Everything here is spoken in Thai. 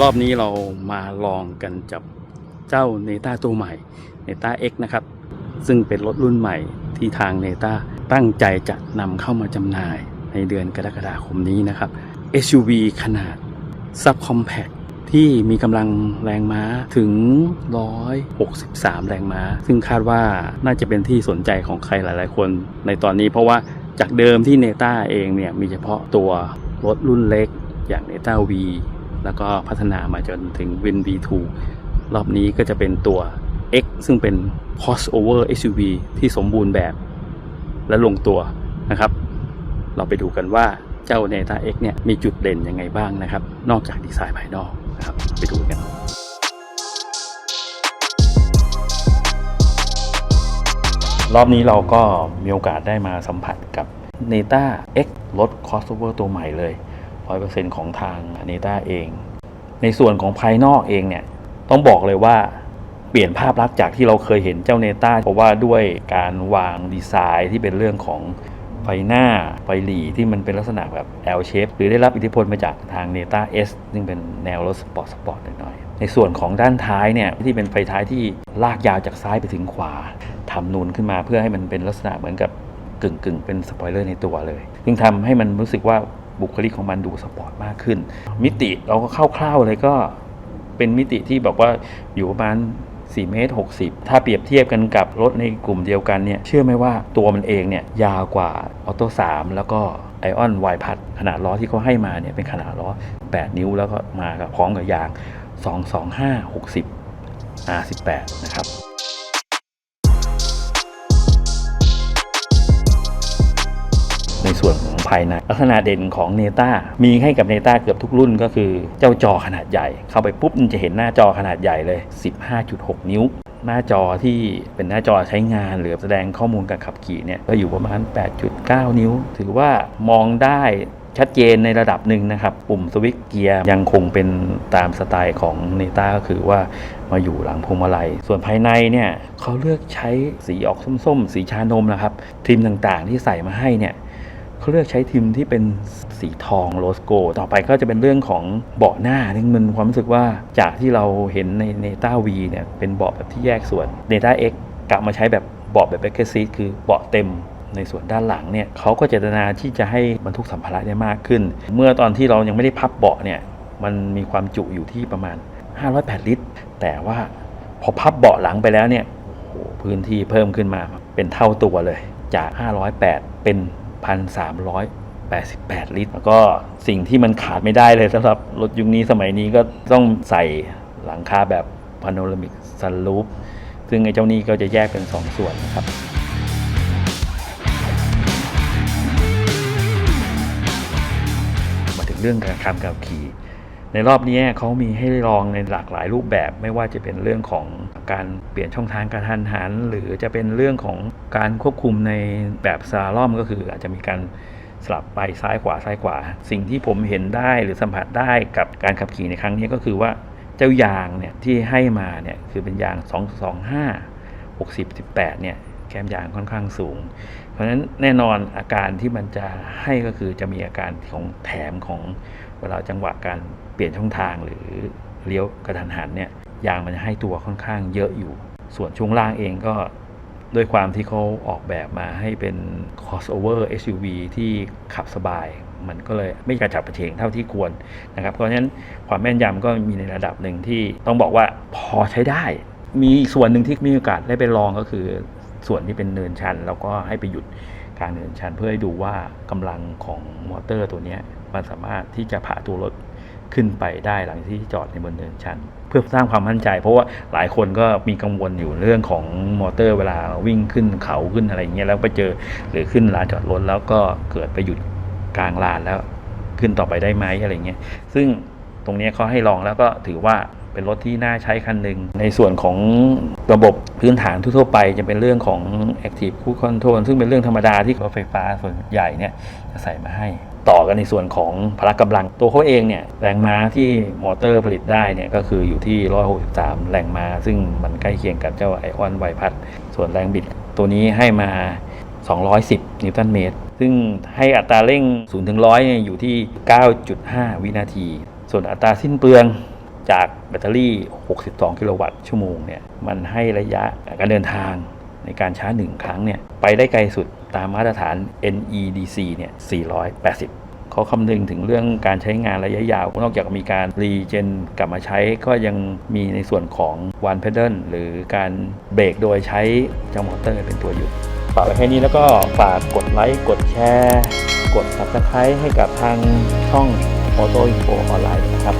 รอบนี้เรามาลองกันจับเจ้าเนต้าตัวใหม่เนต้า X นะครับ ซึ่งเป็นรถรุ่นใหม่ที่ทางเนต้าตั้งใจจะนำเข้ามาจำหน่ายในเดือนกรกฎาคมนี้นะครับ SUV ขนาด Subcompact ที่มีกำลังแรงม้าถึง 163 แรงม้า ซึ่งคาดว่าน่าจะเป็นที่สนใจของใครหลาย ๆ คนในตอนนี้เพราะว่าจากเดิมที่เนต้าเองเนี่ยมีเฉพาะตัวรถรุ่นเล็กอย่างเนต้า V แล้วก็พัฒนามาจนถึง Win V2 รอบนี้ก็จะเป็นตัว X ซึ่งเป็น crossover SUV ที่สมบูรณ์แบบและลงตัวนะครับ เราไปดูกันว่าเจ้า n e t a X เนี่ยมีจุดเด่นยังไงบ้างนะครับ นอกจากดีไซน์ภายนอกนะครับ ไปดูกันรอบนี้เราก็มีโอกาสได้มาสัมผัสกับ n e t a X รถ crossover ตัวใหม่เลย 100%ของทาง n e t a เอง ในส่วนของภายนอกเองเนี่ยต้องบอกเลยว่าเปลี่ยนภาพลักษณ์จากที่เราเคยเห็นเจ้าเนต้าเพราะว่าด้วยการวางดีไซน์ที่เป็นเรื่องของไฟหน้าไฟหลีที่มันเป็นลักษณะแบบ L shape หรือได้รับอิทธิพลมาจากทางเนต้า S ซึ่งเป็นแนวรถสปอร์ตสปอร์ตหน่อยๆในส่วนของด้านท้ายเนี่ยที่เป็นไฟท้ายที่ลากยาวจากซ้ายไปถึงขวาทำนูนขึ้นมาเพื่อให้มันเป็นลักษณะเหมือนกับกึ่งๆ เป็นสปอยเลอร์ในตัวเลย ซึ่งทำให้มันรู้สึกว่า บุคลิกของมันดูสปอร์ตมากขึ้น มิติเราก็คร่าวๆเลยก็เป็นมิติที่แบบว่าอยู่ประมาณ4เมตร60 ถ้าเปรียบเทียบกันกับรถในกลุ่มเดียวกันเนี่ย เชื่อไหมว่าตัวมันเองเนี่ย ยาวกว่าออโต้3แล้วก็ไอออนไวพัดขนาดล้อที่เขาให้มาเนี่ย เป็นขนาดล้อ 8 นิ้วแล้วก็มากับพร้อมกับยาง 225 60 R18 นะครับ ในส่วนของภายในลักษณะเด่นของเนต้ามีให้กับเนต้าเกือบทุกรุ่นก็คือเจ้าจอขนาดใหญ่ เข้าไปปุ๊บจะเห็นหน้าจอขนาดใหญ่เลย 15.6 นิ้ว หน้าจอที่เป็นหน้าจอใช้งานหรือแสดงข้อมูลการขับขี่เนี่ยก็อยู่ประมาณ 8.9 นิ้ว ถือว่ามองได้ชัดเจนในระดับหนึ่งนะครับ ปุ่มสวิตช์เกียร์ยังคงเป็นตามสไตล์ของเนต้าก็คือว่ามาอยู่หลังพวงมาลัย ส่วนภายในเนี่ยเขาเลือกใช้สีออกส้มๆ สีชานมนะครับทิมต่างๆที่ใส่มาให้เนี่ย เขาเลือกใช้ทิมที่เป็นสีทองโรสโก ต่อไปก็จะเป็นเรื่องของเบาะหน้าซึ่งมันความรู้สึกว่าจากที่เราเห็นในเนต้าวีเนี่ยเป็นเบาะแบบที่แยกส่วนเนต้าเอ็กกลับมาใช้แบบเบาะแบบแบ็กเกอร์ซีทคือเบาะเต็มในส่วนด้านหลังเนี่ยเขาก็เจตนาที่จะให้บรรทุกสัมภาระได้มากขึ้น เมื่อตอนที่เรายังไม่ได้พับเบาะเนี่ยมันมีความจุอยู่ที่ประมาณ 508 ลิตร แต่ว่าพอพับเบาะหลังไปแล้วเนี่ยโอ้โหพื้นที่เพิ่มขึ้นมาเป็นเท่าตัวเลยจาก 508 เป็น 6,388 ลิตร แล้วก็สิ่งที่มันขาดไม่ได้เลยสำหรับรถยุคนี้สมัยนี้ก็ต้องใส่หลังคาแบบพาโนรามิกซันรูฟซึ่งไอ้เจ้านี้ก็จะแยกเป็น 2ส่วนนะครับมาถึงเรื่องการขับขี่ ในรอบนี้เขามีให้ลองในหลากหลายรูปแบบ ไม่ว่าจะเป็นเรื่องของการเปลี่ยนช่องทางการทันหัน หรือจะเป็นเรื่องของการควบคุมในแบบซาล่อมก็คืออาจจะมีการสลับไปซ้ายขวาซ้ายขวา สิ่งที่ผมเห็นได้หรือสัมผัสได้กับการขับขี่ในครั้งนี้ก็คือว่าเจ้ายางเนี่ยที่ให้มาเนี่ยคือเป็นยาง 225 60 18 เนี่ยแก้มยางค่อนข้างสูง เพราะฉะนั้นแน่นอนอาการที่มันจะให้ก็คือจะมีอาการของแถมของ เวลาจังหวะการเปลี่ยนช่องทางหรือเลี้ยวกระทันหันเนี่ยยางมันจะให้ตัวค่อนข้างเยอะอยู่ ส่วนช่วงล่างเองก็ด้วยความที่เขาออกแบบมาให้เป็น crossover SUV ที่ขับสบาย มันก็เลยไม่กระฉับกระเฉงเท่าที่ควรนะครับเพราะฉะนั้นความแม่นยำก็มีในระดับหนึ่งที่ต้องบอกว่าพอใช้ได้ มีส่วนหนึ่งที่มีโอกาสได้ไปลองก็คือ ส่วนที่เป็นเนินชันแล้วก็ให้ไปหยุดกลางเนินชันเพื่อให้ดูว่ากำลังของมอเตอร์ตัวนี้มันสามารถที่จะพาตัวรถขึ้นไปได้หลังที่จอดในบนเนินชัน เพื่อสร้างความมั่นใจ เพราะว่าหลายคนก็มีกังวลอยู่เรื่องของมอเตอร์เวลาวิ่งขึ้นเขาขึ้นอะไรอย่างเงี้ยแล้วไปเจอหรือขึ้นลานจอดรถแล้วก็เกิดไปหยุดกลางลานแล้วขึ้นต่อไปได้ไหมอะไรเงี้ยซึ่งตรงนี้เขาให้ลองแล้วก็ถือว่า เป็นรถที่น่าใช้คันหนึ่ง ในส่วนของระบบพื้นฐานทั่วไปจะเป็นเรื่องของ Active Cruise Control ซึ่งเป็นเรื่องธรรมดาที่รถไฟฟ้าส่วนใหญ่เนี่ยจะใส่มาให้ ต่อกันในส่วนของพละกำลังตัวเขาเองเนี่ยแรงม้าที่มอเตอร์ผลิตได้เนี่ยก็คืออยู่ที่ 163 แรงม้า ซึ่งมันใกล้เคียงกับเจ้าไอออนไวพัด ส่วนแรงบิดตัวนี้ให้มา 210 นิวตันเมตร ซึ่งให้อัตราเร่ง0ถึง100เนี่ยอยู่ที่ 9.5 วินาที ส่วนอัตราสิ้นเปลือง จากแบตเตอรี่ 62 กิโลวัตต์ชั่วโมงเนี่ย มันให้ระยะการเดินทางในการชาร์จหนึ่งครั้งเนี่ย ไปได้ไกลสุดตามมาตรฐาน NEDC เนี่ย 480เขาคำนึงถึงเรื่องการใช้งานระยะยาว นอกจากมีการรีเจนกลับมาใช้ก็ยังมีในส่วนของวันเพด a ลหรือการเบรกโดยใช้เจ้ามอเตอร์เป็นตัวหยุดฝากไว้แค่นี้แล้วก็ฝากกดไลค์ กดแชร์ กด subscribe ให้กับทางช่อง Auto Info ออนไลน์นะครับ